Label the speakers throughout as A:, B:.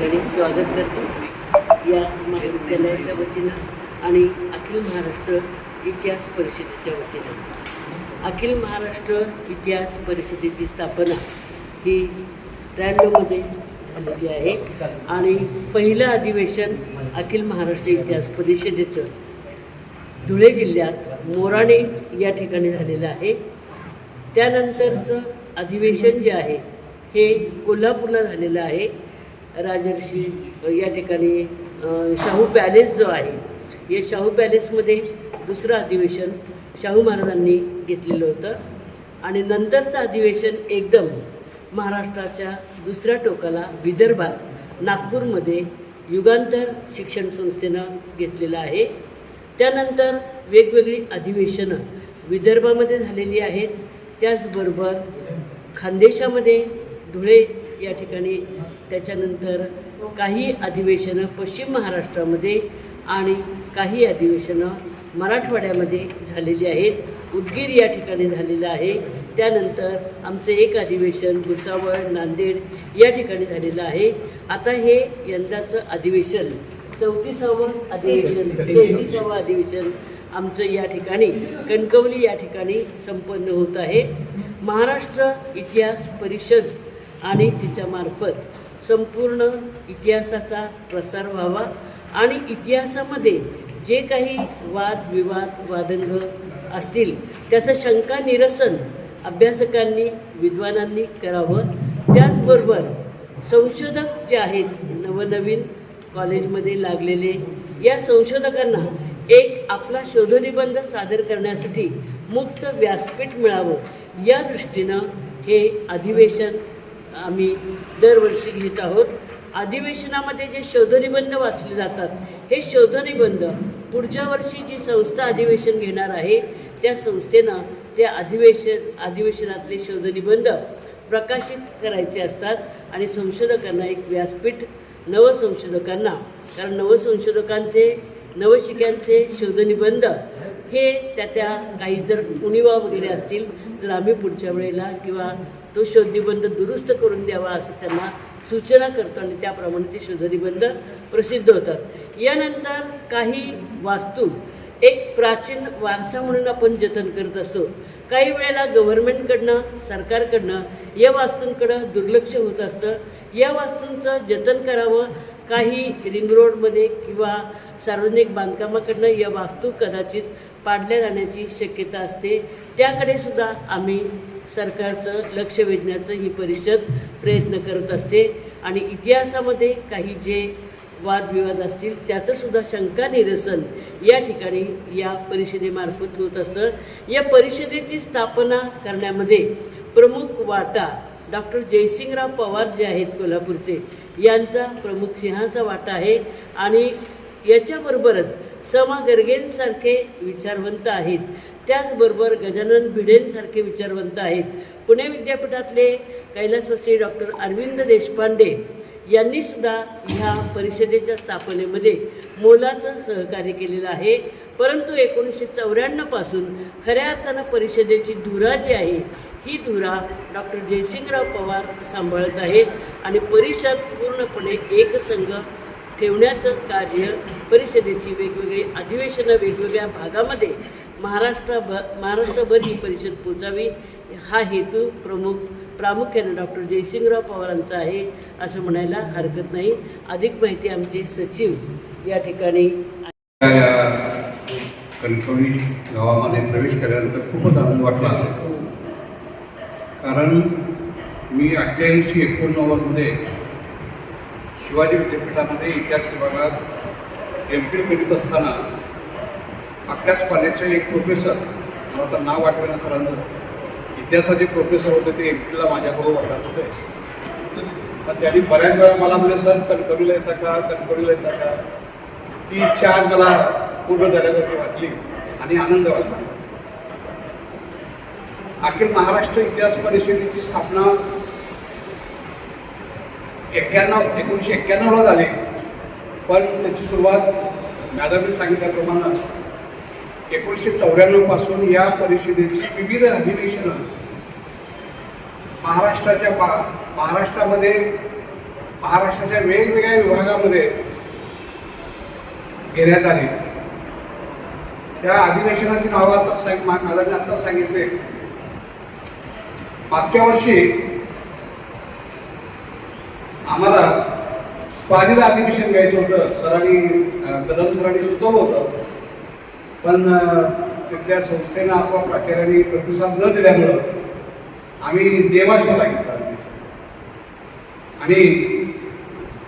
A: आणि स्वागत करतो. या महाविद्यालयाच्या वतीनं आणि अखिल महाराष्ट्र इतिहास परिषदेच्या वतीनं. अखिल महाराष्ट्र इतिहास परिषदेची स्थापना ही त्र्याण्णवमध्ये झालेली आहे. आणि पहिलं अधिवेशन अखिल महाराष्ट्र इतिहास परिषदेचं धुळे जिल्ह्यात मोराणे या ठिकाणी झालेलं आहे. त्यानंतरचं अधिवेशन जे आहे हे कोल्हापूरला झालेलं आहे. राजर्षी या ठिकाणी शाहू पॅलेस जो आहे या शाहू पॅलेसमध्ये दुसरं अधिवेशन शाहू महाराजांनी घेतलेलं होतं. आणि नंतरचं अधिवेशन एकदम महाराष्ट्राच्या दुसऱ्या टोकाला विदर्भात नागपूरमध्ये युगांतर शिक्षण संस्थेनं घेतलेलं आहे. त्यानंतर वेगवेगळी अधिवेशनं विदर्भामध्ये झालेली आहेत. त्याचबरोबर खानदेशामध्ये धुळे या ठिकाणी त्याच्यानंतर काही अधिवेशनं पश्चिम महाराष्ट्रामध्ये आणि काही अधिवेशनं मराठवाड्यामध्ये झालेली आहेत. उदगीर या ठिकाणी झालेलं आहे. त्यानंतर आमचं एक अधिवेशन भुसावळ नांदेड या ठिकाणी झालेलं आहे. आता हे यंदाचं अधिवेशन चौतीसावं अधिवेशन तेहतीसावं. अधिवेशन आमचं या ठिकाणी कणकवली या ठिकाणी संपन्न होत आहे. महाराष्ट्र इतिहास परिषद आणि तिच्यामार्फत संपूर्ण इतिहासाचा प्रसार व्हावा आणि इतिहासामध्ये जे काही वाद विवाद वादंग असतील त्याचं शंका निरसन अभ्यासकांनी विद्वानांनी करावं. त्याचबरोबर संशोधक जे आहेत नवनवीन कॉलेजमध्ये लागलेले या संशोधकांना एक आपला शोधनिबंध सादर करण्यासाठी मुक्त व्यासपीठ मिळावं. या दृष्टीनं हे अधिवेशन आम्ही दरवर्षी घेत आहोत. अधिवेशनामध्ये जे शोधनिबंध वाचले जातात हे शोधनिबंध पुढच्या वर्षी जी संस्था अधिवेशन घेणार आहे त्या संस्थेनं त्या अधिवेशन अधिवेशनातले शोधनिबंध प्रकाशित करायचे असतात आणि संशोधकांना एक व्यासपीठ नवसंशोधकांना कारण नवसंशोधकांचे नवशिक्यांचे शोधनिबंध हे त्या त्या काही जर उणिवा वगैरे असतील तर आम्ही पुढच्या वेळेला किंवा तो शोधनिबंध दुरुस्त करून द्यावा असं त्यांना सूचना करतो आणि त्याप्रमाणे ते शोधनिबंध प्रसिद्ध होतात. यानंतर काही वास्तू. एक प्राचीन वारसा म्हणून आपण जतन करत असतो काही वेळेला गव्हर्नमेंटकडनं सरकारकडनं या वास्तूंकडं दुर्लक्ष होत असतं. या वास्तूंचं जतन करावं. काही रिंग रोडमध्ये किंवा सार्वजनिक बांधकामाकडनं या वास्तू कदाचित पाडल्या जाण्याची शक्यता असते. त्याकडे सुद्धा आम्ही सरकारचं लक्ष वेधण्याचं ही परिषद प्रयत्न करत असते. आणि इतिहासामध्ये काही जे वादविवाद असतील त्याचंसुद्धा शंका निरसन या ठिकाणी या परिषदेमार्फत होत असतं. या परिषदेची स्थापना करण्यामध्ये प्रमुख वाटा डॉक्टर जयसिंगराव पवार जे आहेत कोल्हापूरचे यांचा प्रमुख सिंहाचा वाटा आहे. आणि याच्याबरोबरच समा गर्गेंसारखे विचारवंत आहेत. त्याचबरोबर गजानन भिडेंसारखे विचारवंत आहेत. पुणे विद्यापीठातले कैलासवासी डॉक्टर अरविंद देशपांडे यांनी सुद्धा ह्या परिषदेच्या स्थापनेमध्ये मोलाचं सहकार्य केलेलं आहे. परंतु एकोणीसशे चौऱ्याण्णवपासून खऱ्या अर्थानं परिषदेची धुरा जी आहे ही धुरा डॉक्टर जयसिंगराव पवार सांभाळत आहेत आणि परिषद पूर्णपणे एकसंघ ठेवण्याचं कार्य परिषदेची वेगवेगळी अधिवेशनं वेगवेगळ्या भागामध्ये महाराष्ट्रभ महाराष्ट्रभर ही परिषद पोचावी. हा हेतू प्रमुख प्रामुख्याने डॉक्टर जयसिंगराव पवारांचा आहे असं म्हणायला हरकत नाही. अधिक माहिती आमचे सचिव या ठिकाणी
B: कणकवली गावामध्ये प्रवेश केल्यानंतर खूपच आनंद वाटला. कारण मी अठ्ठ्याऐंशी एकोणनव्वदमध्ये शिवाजी विद्यापीठामध्ये इतिहास विभागात एम फिल करीत असताना आपल्याच कॉलेजचे एक प्रोफेसर मला तर नाव आठवेना सरांचं. इतिहासाचे प्रोफेसर होते ते एम फिलला माझ्याबरोबर वाटत होते. तर त्यांनी बऱ्याच वेळा मला म्हणजे सर कणकवलीला येता का? कणकवलीला येता का? ती इच्छा आज मला पूर्ण झाल्यासारखी वाटली आणि आनंद वाटला. अखिल महाराष्ट्र इतिहास परिषदेची स्थापना एक्क्याण्णव एकोणीसशे एक्क्याण्णवला झाली. पण त्याची सुरुवात मॅडमने सांगितल्याप्रमाणे एकोणीसशे चौऱ्याण्णवपासून या परिषदेची विविध अधिवेशनं महाराष्ट्राच्या पा महाराष्ट्रामध्ये महाराष्ट्राच्या वेगवेगळ्या विभागामध्ये घेण्यात आली. त्या अधिवेशनाची नावं आता सांग मा- मॅडमने आता सांगितले मागच्या वर्षी आम्हाला पालीला अधिवेशन घ्यायचं होतं. सरांनी कदम सरांनी सुचवलं होतं. पण तिथल्या संस्थेनं अथवा प्राचार्यांनी प्रतिसाद न दिल्यामुळं आम्ही देवाशाला घेतला आणि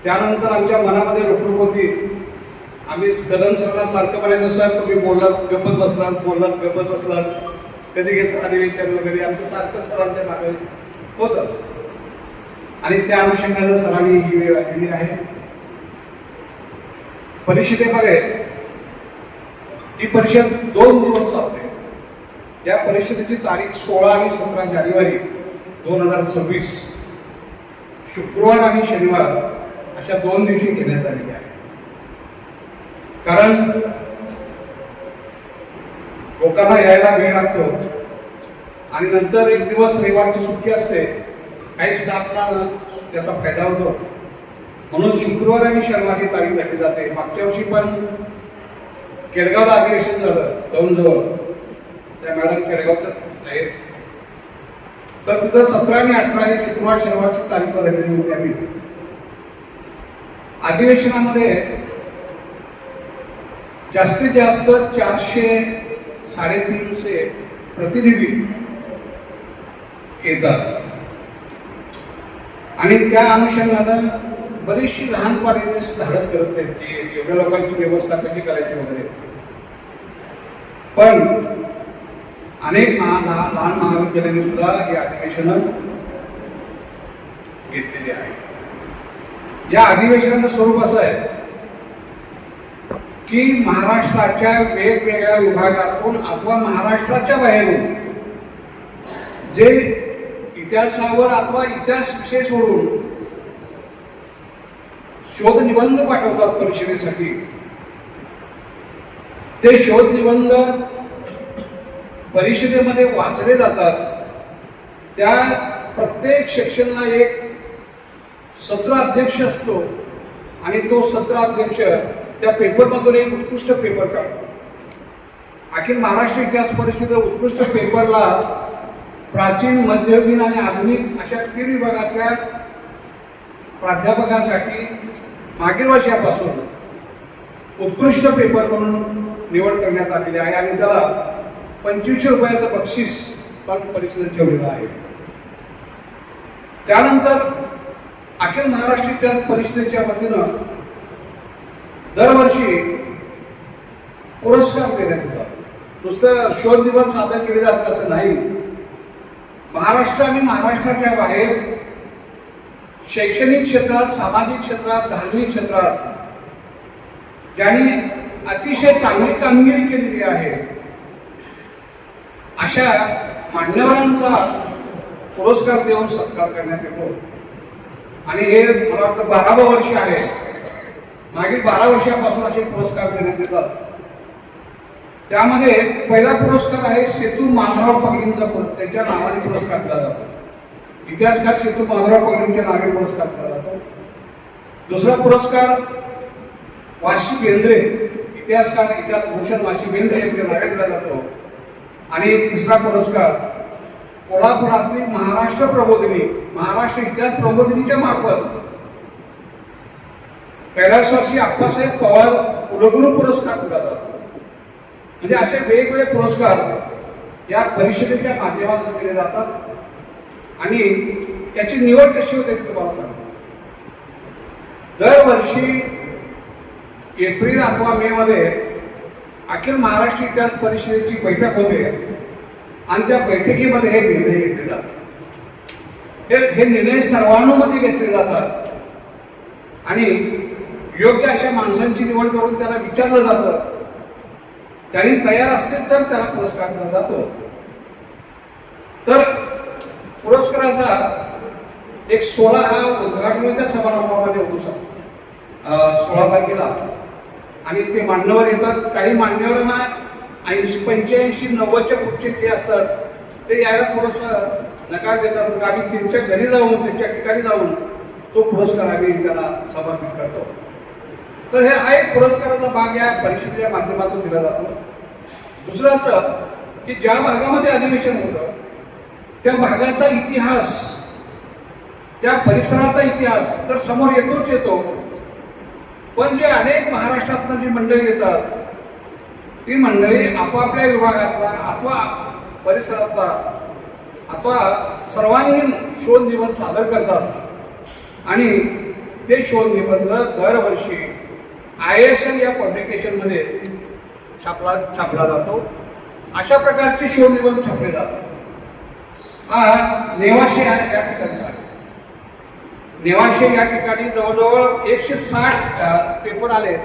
B: त्यानंतर आमच्या मनामध्ये रोखरूप होती. आम्ही कदम सरला सारखं म्हणायचं सर तुम्ही बोललात गप्पत बसलात बोललात गप्पत बसलात. कधी घेतलं अधिवेशन वगैरे? आमचं सारखं सरांच्या मागे होतं. आणि त्या अनुषंगानं सरांनी ही वेळ आलेली आहे. परिषदेमध्ये ही परिषद दोन दिवस चालते. या परिषदेची तारीख सोळा आणि सतरा जानेवारी दोन हजार सव्वीस शुक्रवार आणि शनिवार अशा दोन दिवशी घेण्यात आलेली आहे. कारण लोकांना यायला वेळ लागतो आणि नंतर एक दिवस रविवारची सुट्टी असते काही स्टाफला त्याचा फायदा होतो. म्हणून शुक्रवार आणि शनिवार ही तारीख घातली जाते. मागच्या वर्षी पण केडगावला अधिवेशन झालं दोन जवळ. त्या मॅडम केडगावचं आहे तर तिथं सतरा आणि अठरा हे शुक्रवार शनिवारची तारीख बदललेली होती आम्ही. अधिवेशनामध्ये जास्तीत जास्त चारशे साडेतीनशे प्रतिनिधी येतात. आणि त्या अनुषंगानं बरीचशी लहान पाण्याचे धाडस करत नाहीत की एवढ्या लोकांची व्यवस्था कशी करायची वगैरे. पण अनेक लहान लहान सुद्धा ही अधिवेशन घेतलेली आहे. या अधिवेशनाचं स्वरूप असं आहे की महाराष्ट्राच्या वेगवेगळ्या विभागातून अथवा महाराष्ट्राच्या बाहेरून जे इतिहासावर अथवा इतिहास विषय सोडून शोध निबंध पाठवतात परिषदेसाठी. ते शोध निबंध परिषदेमध्ये वाचले जातात. त्या प्रत्येक सेक्शनला एक सत्र अध्यक्ष असतो आणि तो सत्र अध्यक्ष त्या पेपरमधून एक उत्कृष्ट पेपर काढतो. अखिल महाराष्ट्र इतिहास परिषद उत्कृष्ट पेपरला प्राचीन मध्ययुगीन आणि आधुनिक अशा तीन विभागातल्या प्राध्यापकांसाठी मागील वर्षापासून उत्कृष्ट पेपर म्हणून निवड करण्यात आलेली आहे आणि त्याला पंचवीसशे रुपयाचं बक्षीस पण परिषदेत ठेवलेलं आहे. त्यानंतर अखिल महाराष्ट्र त्या परिषदेच्या वतीनं दरवर्षी पुरस्कार देण्यात येतात. नुसतं शोध निबंध सादर केले जातात असं नाही. महाराष्ट्र आणि महाराष्ट्राच्या बाहेर शैक्षणिक क्षेत्रात सामाजिक क्षेत्रात धार्मिक क्षेत्रात ज्यांनी अतिशय चांगली कामगिरी केलेली आहे अशा मान्यवरांचा पुरस्कार देऊन सत्कार करण्यात येतो. आणि हे मला वाटतं बारावं वर्ष आहे. मागील बारा वर्षापासून असे पुरस्कार देण्यात येतात. त्यामध्ये पहिला पुरस्कार आहे सेतू माधवराव पगडींचा त्यांच्या नावाने पुरस्कार दिला जातो. इतिहासकार शेतू माधवराव पाटीलच्या नावे पुरस्कार दिला जातो दुसरा पुरस्कार वाशी बेंद्रे इतिहासकार इतिहास भूषण वाशी बेंद्रे यांच्या नावे दिला जातो. आणि तिसरा पुरस्कार कोल्हापुरातली महाराष्ट्र प्रबोधिनी महाराष्ट्र इतिहास प्रबोधिनीच्या मार्फत कैलासवासी आप्पासाहेब पवार कुलगुरू पुरस्कार दिला जातो म्हणजे असे वेगवेगळे पुरस्कार या परिषदेच्या माध्यमातून दिले जातात. आणि त्याची निवड कशी होते ते तुम्हाला सांगतो. दरवर्षी एप्रिल अथवा मे मध्ये अखिल महाराष्ट्र इतिहास परिषदेची बैठक होते. आणि त्या बैठकीमध्ये हे निर्णय घेतले जातात. हे हे निर्णय सर्वानुमती घेतले जातात. आणि योग्य अशा माणसांची निवड करून त्याला विचारलं जातं. त्यांनी तयार असतील तर त्याला पुरस्कार दिला जातो. तर पुरस्काराचा एक सोळा हा उद्घाटनाच्या समारंभामध्ये होऊ शकतो. सोळा तारखेला. आणि ते मान्यवर येतात. काही मान्यवरांना ऐंशी पंच्याऐंशी नव्वदच्या पुढचे जे असतात. ते यायला थोडंसं नकार देतात. मग आम्ही त्यांच्या घरी जाऊन त्यांच्या ठिकाणी जाऊन तो पुरस्कार आम्ही त्याला समर्पित करतो. तर हे हा एक पुरस्काराचा भाग या परीक्षेच्या माध्यमातून दिला जातो. दुसरं असं की ज्या भागामध्ये अधिवेशन होतं त्या भागाचा इतिहास त्या परिसराचा इतिहास तर समोर येतोच येतो. पण जे अनेक महाराष्ट्रातनं जी मंडळी येतात ती मंडळी आपापल्या विभागातला अथवा परिसरातला अथवा सर्वांगीण शोध निबंध सादर करतात. आणि ते शोध निबंध दरवर्षी आय एस एल या पब्लिकेशनमध्ये छापला छापला जातो. अशा प्रकारचे शोध निबंध छापले जातात. हा नेवाशे या या ठिकाणचा आहे. नेवाशे या ठिकाणी जवळजवळ एकशे साठ पेपर आले.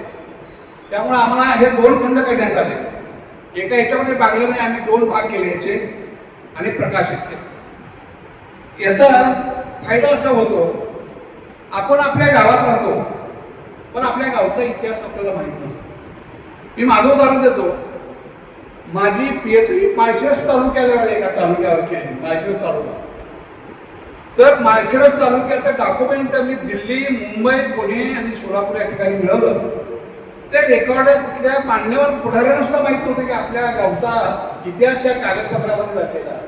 B: त्यामुळे आम्हाला हे दोन खंड करण्यात आले. एका याच्यामध्ये भागलं नाही आम्ही दोन भाग केले याचे आणि प्रकाशित केले. याचा फायदा असा होतो आपण आपल्या गावात राहतो पण आपल्या गावचा इतिहास आपल्याला माहीत नसतो. मी माझं उदाहरण देतो. माझी पीएचडी माळशिरस तालुक्याला एका तालुक्यावर केली माळशिरस तालुका. तर माळशिरस तालुक्याचं डॉक्युमेंट मी दिल्ली मुंबई पुणे आणि सोलापूर या ठिकाणी मिळवलं. ते रेकॉर्ड तिथल्या मान्यवर पुढाऱ्यांना सुद्धा माहीत नव्हतं की आपल्या गावचा इतिहास या कागदपत्रामध्ये दाखलेला आहे.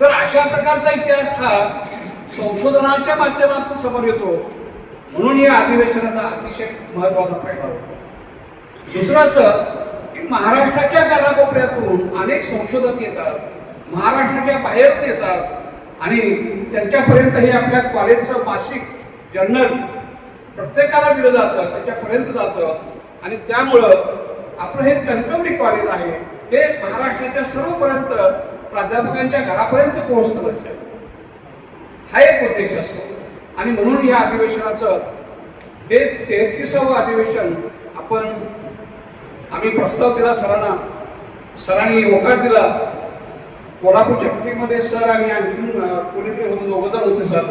B: तर अशा प्रकारचा इतिहास हा संशोधनाच्या माध्यमातून समोर येतो. म्हणून या अधिवेशनाचा अतिशय महत्त्वाचा फायदा होतो. दुसरं असं महाराष्ट्राच्या कानाकोपऱ्यातून अनेक संशोधक येतात महाराष्ट्राच्या बाहेरून येतात आणि त्यांच्यापर्यंत हे आपल्या कॉलेजचं मासिक जर्नल प्रत्येकाला दिलं जातं त्याच्यापर्यंत जातं. आणि त्यामुळं आपलं हे कणकवली कॉलेज आहे हे महाराष्ट्राच्या सर्वपर्यंत प्राध्यापकांच्या घरापर्यंत पोहोचतं लक्षात हा एक उद्देश असतो. आणि म्हणून या अधिवेशनाचं हे तेहतीसावं अधिवेशन आपण आम्ही प्रस्ताव दिला सरांना. सरांनी होकार दिला. कोल्हापूर चपटीमध्ये सर आणि आणखीन कोणीतरी होते दोघं होते सर.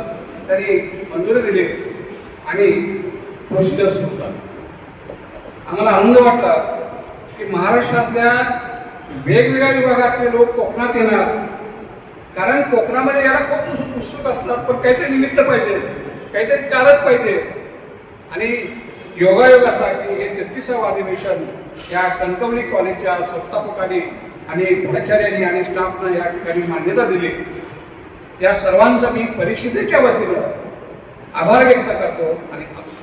B: त्यांनी मंजुरी दिली. आणि प्रोसिजर सुरू झाली. आम्हाला आनंद वाटला की महाराष्ट्रातल्या वेगवेगळ्या विभागातले लोक कोकणात येणार. कारण कोकणामध्ये याला खूप उत्सुक असतात पण काहीतरी निमित्त पाहिजे. काहीतरी कारक पाहिजे. आणि योगायोग असा की हे तेहतीसावं अधिवेशन या कणकवली कॉलेजच्या संस्थापकांनी आणि प्राचार्यांनी आणि स्टाफनं या ठिकाणी मान्यता दिली. या सर्वांचा मी परिषदेच्या वतीनं आभार व्यक्त करतो आणि थांबतो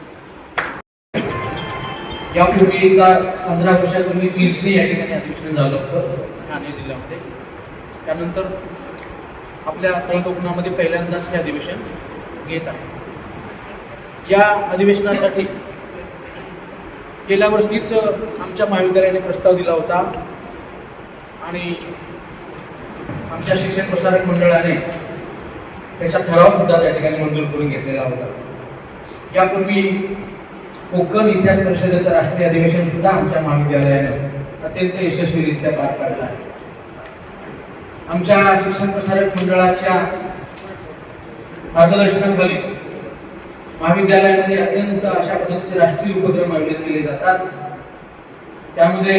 C: यापूर्वी एकदा पंधरा वर्षापूर्वी चिंचणी या ठिकाणी अधिवेशन झालं होतं. ठाणे जिल्ह्यामध्ये. त्यानंतर आपल्या तळकोकणामध्ये पहिल्यांदाच हे अधिवेशन घेत आहे. या अधिवेशनासाठी गेल्या वर्षीच आमच्या महाविद्यालयाने प्रस्ताव दिला होता. आणि आमच्या शिक्षण प्रसारक मंडळाने त्याचा ठराव सुद्धा त्या ठिकाणी मंजूर करून घेतलेला होता. यापूर्वी कोकण इतिहास परिषदेचं राष्ट्रीय अधिवेशन सुद्धा आमच्या महाविद्यालयानं अत्यंत यशस्वीरित्या पार पाडलं आहे. आमच्या शिक्षण प्रसारक मंडळाच्या मार्गदर्शनाखाली महाविद्यालयामध्ये अत्यंत अशा पद्धतीचे राष्ट्रीय उपक्रम आयोजित केले जातात. त्यामध्ये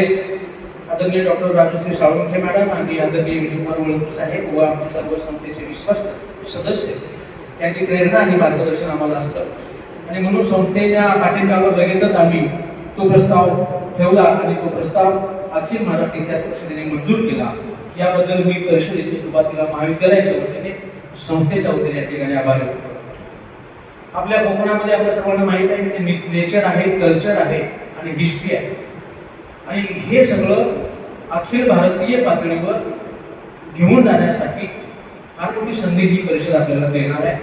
C: आदरणीय डॉक्टर राजश्री साळुंखे मॅडम आणि आदरणीय विजयकुमार वळंकू साहेब व आमचे सर्व संस्थेचे विश्वास सदस्य यांची प्रेरणा आणि मार्गदर्शन आम्हाला असतं. आणि म्हणून संस्थेच्या पाठिंब्यावर लगेचच आम्ही तो प्रस्ताव ठेवला आणि तो प्रस्ताव अखिल महाराष्ट्र इतिहास परिषदेने मंजूर केला. याबद्दल मी परिषदेच्या सुरुवातीला महाविद्यालयाच्या वतीने संस्थेच्या वतीने या ठिकाणी आभार व्यक्त आपल्या कोकणामध्ये आपल्या सर्वांना माहीत आहे की नेचर आहे कल्चर आहे आणि हिस्ट्री आहे. आणि हे सगळं अखिल भारतीय पातळीवर घेऊन जाण्यासाठी फार मोठी संधी ही परिषद आपल्याला देणार आहे.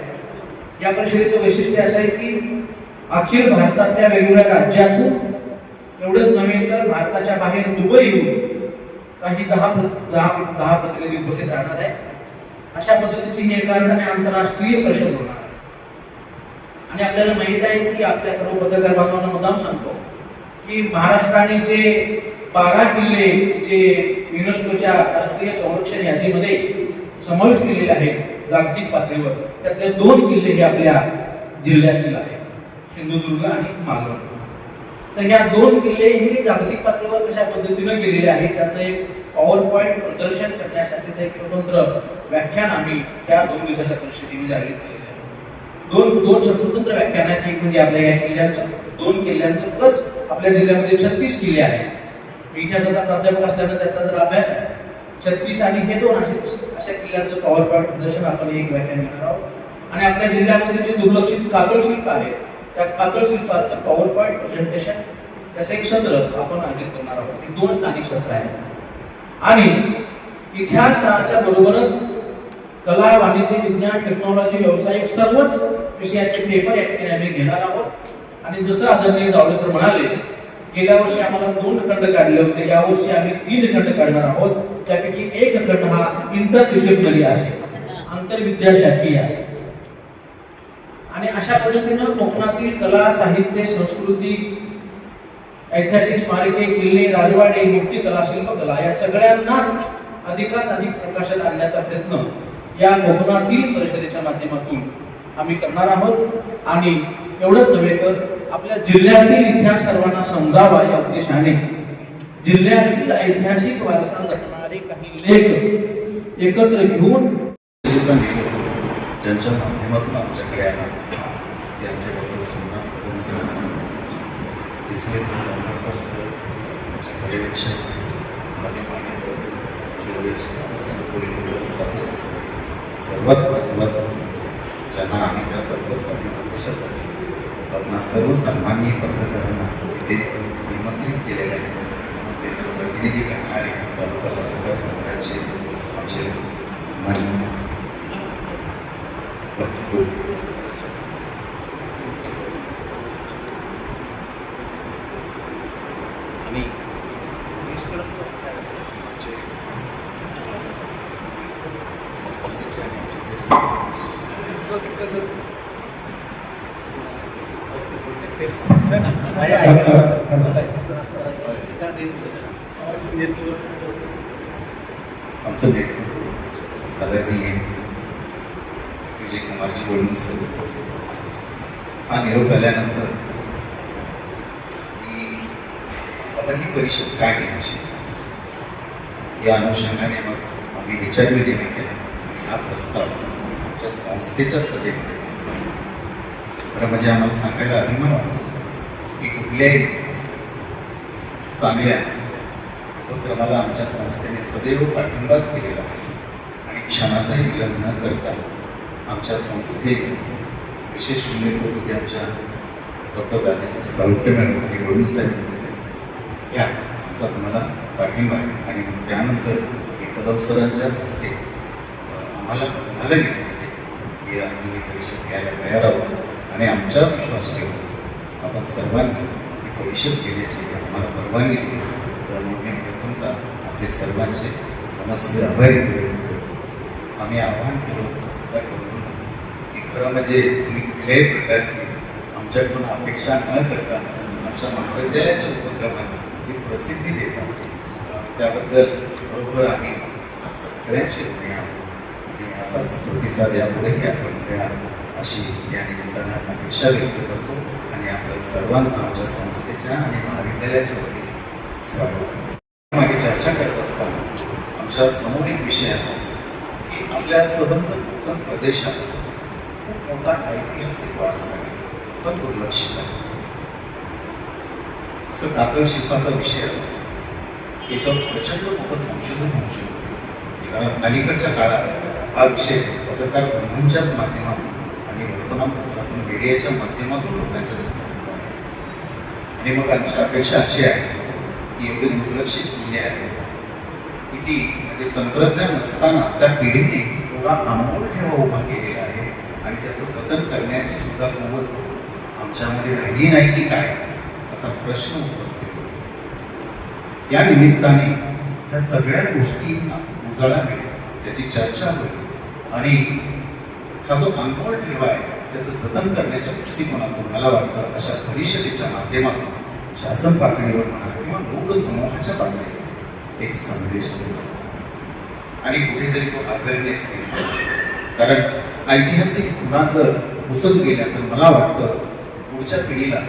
C: या परिषदेचं वैशिष्ट्य असं आहे की अखिल भारतातल्या वेगवेगळ्या राज्यातून एवढंच नव्हे तर भारताच्या बाहेर दुबईहून काही दहा दहा दहा प्रतिनिधी उपस्थित राहणार आहे अशा पद्धतीची ही एका अर्थाने आंतरराष्ट्रीय परिषद होणार आणि आपल्याला माहीत आहे की आपल्या सर्व पत्रकार बांधवांना मुद्दाम सांगतो की महाराष्ट्राने जे बारा किल्ले जे युनेस्कोच्या राष्ट्रीय संरक्षण यादीमध्ये समावेश केलेले आहेत जागतिक पातळीवर त्यातले दोन किल्ले हे आपल्या जिल्ह्यातील आहेत सिंधुदुर्ग आणि मालवण. तर ह्या दोन किल्ले हे जागतिक पातळीवर कशा पद्धतीनं गेलेले आहेत त्याचं एक पॉवर पॉईंट प्रदर्शन करण्यासाठीचं एक स्वतंत्र व्याख्यान आम्ही त्या दोन दिवसाच्या परिषदेमध्ये आयोजित केलं. आहे दोन दोन स्वतंत्र व्याख्यान आहेत एक म्हणजे आपल्या या किल्ल्यांचं दोन किल्ल्यांचं प्लस आपल्या जिल्ह्यामध्ये छत्तीस किल्ले आहेत. मी इतिहासाचा प्राध्यापक असल्यानं त्याचा जर अभ्यास आहे छत्तीस आणि हे दोन असे अशा किल्ल्यांचं पॉवर पॉईंट प्रदर्शन आपण एक व्याख्यान घेणार आहोत. आणि आपल्या जिल्ह्यामध्ये जे दुर्लक्षित कातळ शिल्प आहे त्या कातळ शिल्पाचं पॉवर पॉईंट प्रेझेंटेशन त्याचं एक सत्र आपण आयोजित करणार आहोत. हे दोन स्थानिक सत्र आहेत. आणि इतिहासाच्या बरोबरच कला वाणिज्य विज्ञान टेक्नॉलॉजी व्यावसायिक सर्वच विषयाचे पेपर या ठिकाणी आम्ही घेणार आहोत. आणि जसं आदरणीय जावडे सर म्हणाले गेल्या वर्षी आम्हाला दोन खंड काढले होते. यावर्षी आम्ही तीन खंड काढणार आहोत. त्यापैकी एक खंड हा इंटर डिसिप्लिनरी असेल आंतरविद्याशाखीय असेल आणि अशा पद्धतीनं कोकणातील कला साहित्य संस्कृती ऐतिहासिक स्मारके किल्ले राजवाडे मुक्ती कला शिल्पकला या सगळ्यांनाच अधिकात अधिक प्रकाशात आणण्याचा प्रयत्न या कोकणातील परिषदेच्या माध्यमातून आम्ही करणार आहोत आणि एवढंच नव्हे तर आपल्या जिल्ह्यातील इतिहास सर्वांना समजावा या उद्देशाने जिल्ह्यातील ऐतिहासिक वारसा जपणारे काही लेख एकत्र घेऊन
D: त्याचा ज्यांच्या माध्यमातून आमच्याकडे आला त्यांच्याबद्दल सुद्धा खूप समाधान तिसरे सर आंबेडकर सर पर्यवेक्षक माझे Mane sir Jyotish sir police sir sir सर्वात महत्त्वाचं ज्यांना आम्ही ज्या पद्धतीसाठी उद्देशासाठी आपणा सर्व सन्माननीय पत्रकारांना इथे निमंत्रित केलेले आहे. ते प्रतिनिधी करणारे तालुका पत्रकार संघाचे आमचे सन्माननीय पत्रकार आणि आमचं नेतृत्व आदरणीय संजय कुमारजी बोलून सर हा निरोप आल्यानंतर आता ही परिषद काय घ्यायची? या अनुषंगाने मग आम्ही विचारविनिमय केला. हा प्रस्ताव आमच्या संस्थेच्या सभेमध्ये. खरं म्हणजे आम्हाला सांगायला अभिमान वाटतो. की कुठल्याही चांगल्या उपक्रमाला आमच्या संस्थेने सदैव पाठिंबाच दिलेला आहे. आणि क्षणाचाही विलंब न करता आमच्या संस्थेत विशेष उल्लेख होतो की आमच्या डॉक्टर राजेश्वर साहित्य मॅडम आणि साहेब या आमचा तुम्हाला पाठिंबा आहे. आणि त्यानंतर हे कदम सरांच्या हस्ते आम्हाला म्हणायला गेले की आम्ही ही घ्यायला तयार आहोत आणि आमच्या विश्वास ठेवून आपण सर्वांनी ही परिषद घेण्याची आम्हाला परवानगी दिली तर मग मी प्रथमतः आपले सर्वांचे मनस्वी आभारी केले आम्ही आवाहन केलं होतं खरं म्हणजे तुम्ही कुठल्याही प्रकारची आमच्याकडून अपेक्षा न करता आमच्या महाविद्यालयाच्या उपक्रमांना जी प्रसिद्धी देतात अं, त्याबद्दल बरोबर आम्ही सगळ्यांचे ऋणी आहोत. आणि असाच प्रतिसाद यापुढेही आपण द्या अशी या निमित्तानं अपेक्षा व्यक्त करतो. आणि आपल्या सर्वांचं आमच्या संस्थेच्या आणि महाविद्यालयाच्या वतीने स्वागत मागे चर्चा करत असताना आमच्यासमोर एक विषय आहे की आपल्या सहंत उत्तम प्रदेशात खूप मोठा ऐतिहासिक वारसा आहे. पण दुर्लक्षित आहे. सो कातळ शिल्पाचा विषय याच्यावर प्रचंड मोठं संशोधन होऊ शकत. कारण अलीकडच्या काळात हा विषय पत्रकार बंधूंच्याच माध्यमातून आणि वर्तमानपत्रातून मीडियाच्या माध्यमातून लोकांच्या समोर आणि मग आमची अपेक्षा अशी आहे की एवढे दुर्लक्षित किल्ले आहेत किती म्हणजे तंत्रज्ञान नसताना त्या पिढीने थोडा अनमोल ठेवा उभा केलेला जतन करण्याची सुद्धा कुवत आमच्यामध्ये राहिली नाही की काय? असा प्रश्न उपस्थित होतो. या निमित्ताने त्या सगळ्या गोष्टींना उजाळा मिळेल त्याची चर्चा होईल. आणि हा जो अनमोल ठेवा आहे त्याचं जतन करण्याच्या दृष्टिकोनातून मला वाटतं अशा परिषदेच्या माध्यमातून शासन पातळीवर म्हणा किंवा लोकसमूहाच्या पातळीवर एक संदेश देतो. आणि कुठेतरी तो अवेअरनेस कारण ऐतिहासिक गुन्हा जर पुसत गेल्या तर मला वाटतं पुढच्या पिढीला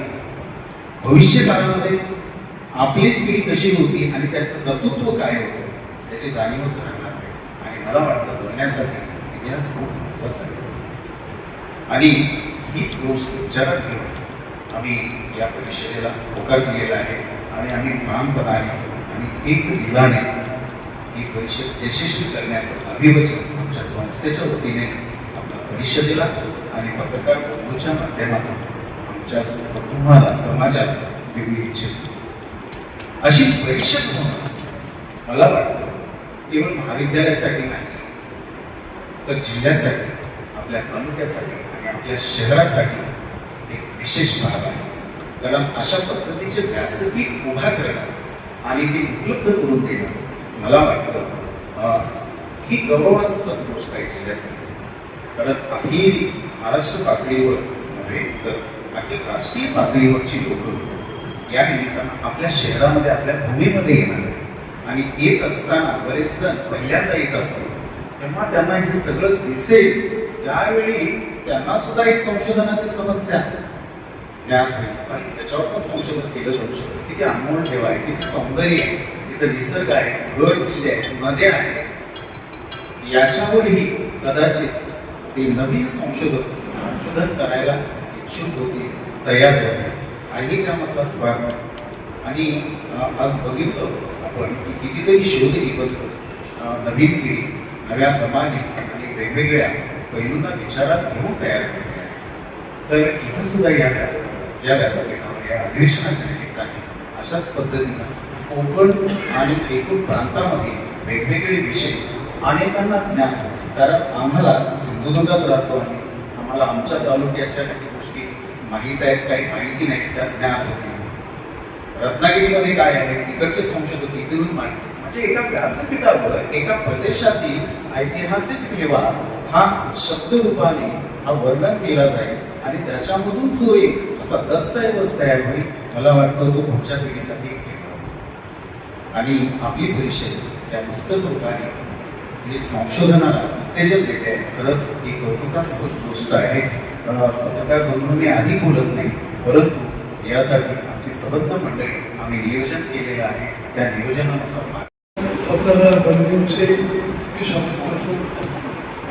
D: भविष्य काळामध्ये आपली पिढी कशी होती आणि त्याचं कर्तृत्व काय होतं त्याची जाणीवच राहणार नाही. आणि मला वाटतं जगण्यासाठी इतिहास खूप महत्त्वाचा आहे. आणि हीच गोष्ट विचारात घेऊन आम्ही या परिषदेला होकार दिलेला आहे. आणि आम्ही ठामपणाने आणि एक दिलाने ही परिषद यशस्वी करण्याचं अभिवचन आमच्या संस्थेच्या वतीने परिषदेला आणि पत्रकार बंधूच्या माध्यमातून आमच्या तुम्हाला समाजात देऊ इच्छितो. अशी परिषद म्हणून मला वाटतं केवळ महाविद्यालयासाठी नाही तर जिल्ह्यासाठी आपल्या तालुक्यासाठी आणि आपल्या शहरासाठी एक विशेष भाग आहे. कारण अशा पद्धतीचे व्यासपीठ उभा करणं आणि ते उपलब्ध करून देणं मला वाटतं ही गौरवास्पद गोष्ट आहे जिल्ह्यासाठी. कारण अखिल महाराष्ट्र पातळीवरच नव्हे तर अखिल राष्ट्रीय पातळीवरची लोक या निमित्तानं आपल्या शहरामध्ये आपल्या भूमीमध्ये येणार आहे. आणि येत असताना बरेच जण पहिल्यांदा येत असतात. तेव्हा त्यांना हे सगळं दिसेल. त्यावेळी त्यांना सुद्धा एक संशोधनाची समस्या ज्ञान होईल आणि त्याच्यावर पण संशोधन केलं जाऊ शकतं. किती अनमोल ठेवा आहे किती सौंदर्य आहे तिथं निसर्ग आहे गड किल्ले आहेत नद्या आहेत याच्यावरही कदाचित ते नवीन संशोधक संशोधन करायला इच्छुक होते तयार होते आणि त्यामधला स्वार आणि आज बघितलं आपण की कितीतरी शोध निबंध नवीन पिढी नव्या प्रमाणे आणि वेगवेगळ्या पैलूंना विचारात घेऊन तयार केले तर इथं सुद्धा या व्यासपीठावर या व्यासपीठावर या अधिवेशनाच्या निमित्ताने अशाच पद्धतीनं कोकण आणि एकूण प्रांतामध्ये वेगवेगळे विषय अनेकांना ज्ञान कारण आम्हाला सिंधुदुर्गात राहतो आम्ही आम्हाला आमच्या तालुक्याच्या काही गोष्टी माहीत आहेत काही माहिती नाही त्या ज्ञात होती. रत्नागिरीमध्ये काय आहे तिकडचे संशोधक इथून माहिती. म्हणजे एका व्यासपीठावर एका प्रदेशातील ऐतिहासिक ठेवा हा शब्दरूपाने हा वर्णन केला जाईल आणि त्याच्यामधून जो एक असा दस्तऐवज तयार होईल मला वाटतं तो पुढच्या पिढीसाठी एक आणि आपली परिषद या पुस्तक रूपाने हे संशोधनाला उत्तेजन देते आहे खरंच ही कौतुकास्पद गोष्ट आहे. पत्रकार बंधू मी आधी बोलत नाही परंतु यासाठी आमची सबंध मंडळी आम्ही नियोजन केलेलं आहे. त्या नियोजनानुसार
E: पत्रकार बंधूंचे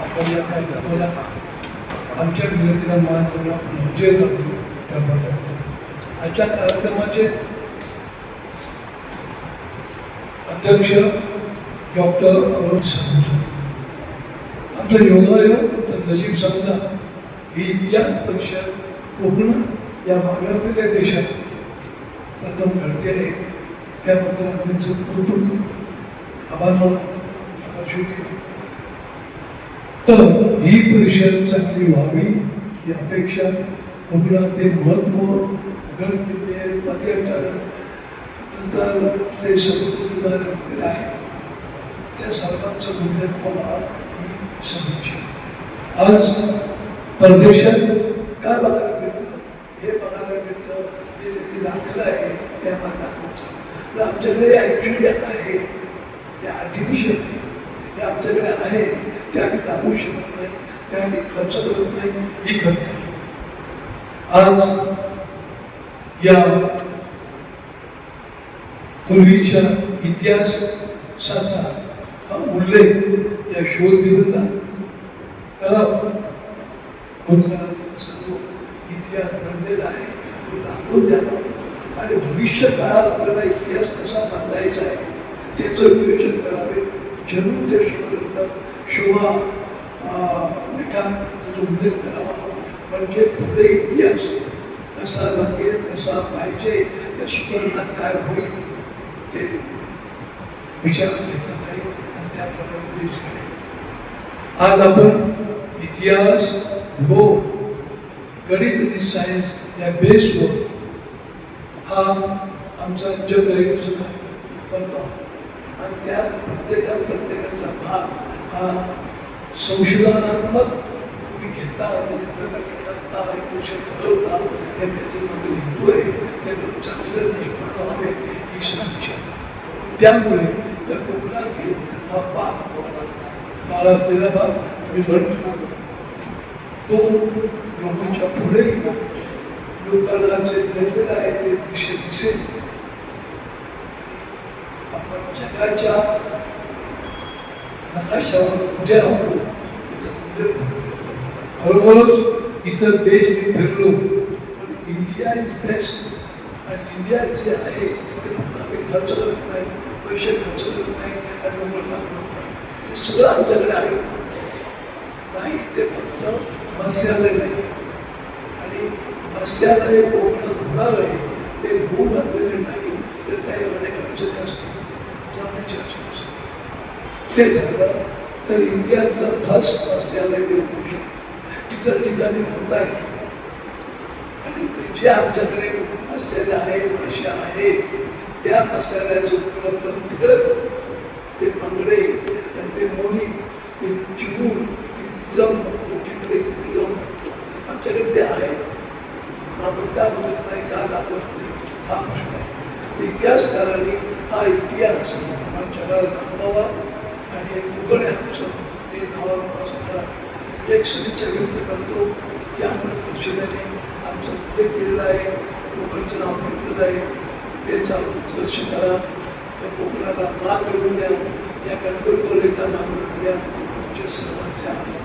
E: आपण या आमच्या विनंतीला मान देऊन म्हणजे त्याबद्दल आजच्या कार्यक्रमाचे अध्यक्ष डॉक्टर अरुण सामंत आमचं योगायोग आमचं नशीब समजा ही इतिहास परिषद कोकण या मागासलेल्या देशात प्रथम घडते आहे त्याबद्दल त्यांचं कौतुक आभार. तर ही परिषद चांगली व्हावी ही अपेक्षा कोकणातील महत्व गड पर्यटन नंतर ते समुद्र किनारे वगैरे आहे त्या सर्वांचं मूल्यत्व ही सदिच्छा आज परदेशात काय बघायला मिळतं? हे बघायला मिळतं. जे त्यांनी राखलं आहे ते आपण दाखवतं. आमच्याकडे ॲक्च्युली आहे. ते आर्टिफिशियल आहे. ते आमच्याकडे आहे. ते आम्ही दाखवू शकत नाही. त्यासाठी खर्च करत नाही. ही खर्च. आज या पूर्वीच्या इतिहासाचा हा उल्लेख या शोध निबंधात करावा भूतकाळातील सर्व इतिहास घडलेला आहे. तो दाखवून द्यावा आणि भविष्य काळात आपल्याला इतिहास कसा बांधायचा आहे त्याचं विवेचन करावे. जरूर ते शोध शोभा अं, त्याचा उल्लेख करावा. म्हणजे पुढे इतिहास कसा लागेल कसा पाहिजे त्या सुधारणात काय होईल ते विचारात घेतात त्याप्रमाणे देश घडेल आज आपण इतिहास भूगोल गणित आणि सायन्स या बेसवर हा आमचा जगलाईटचा कार्यक्रम करतो आणि त्यात प्रत्येका प्रत्येकाचा भाग हा संशोधनात्मक तुम्ही घेता त्याचे प्रगती करता एक वर्ष घडवता हे त्याचे मागे हेतू आहे ते तुमचा निष्पन्न व्हावे ही सदिच्छा त्यामुळे त्या कोकणातील हा मला असलेला बाप मी म्हणतो तो लोकांच्या पुढे लोकांना जे धरलेलं आहे ते दृश्य दिसेल आपण जगाच्या नकाशावर उद्या आहोत त्याचं खरोखरच इतर देश मी फिरलो पण इंडिया इज बेस्ट आणि इंडिया जे आहे ते फक्त आम्ही खर्च करत नाही. पैसे खर्च करत नाही आणि नंबर करत नाही ते सगळं आमच्याकडे आहे नाही ते फक्त मत्स्यालय नाही आणि मत्स्यालय कोकणात होणार आहे ते भू घातलेले नाही तर काही अनेक अडचणी असतील जमिनीची अडचण असते ते झालं तर इंडियातलं फर्स्ट मत्स्यालय ते होऊ शकतं इतर ठिकाणी होत आहे. आणि ते जे आमच्याकडे मत्स्यालय आहे मासे आहेत त्या मसाल्याचं उपयोग करून तिकडे ते बांगडे आणि ते मोनी ते चिमूर ते जाऊन बघतो तिकडे आमच्याकडे ते आहे. आपण त्या बघत नाही का दाखवत नाही. हा प्रश्न आहे. ते इतिहासकाराने हा इतिहास आमच्या गावात दाखवावा आणि एक उघड आहे ते नावापासून करा एक सदिच्छा व्यक्त करतो. की आपण परिषदेने आमचं उल्लेख केलेला आहे. कोकणचं नाव घेतलेलं आहे. हे चालू लक्ष करा त्या कोकणाला माग मिळून द्या. या कणकवली कॉलेजला माग मिळून द्या तुमच्या सर्वांच्या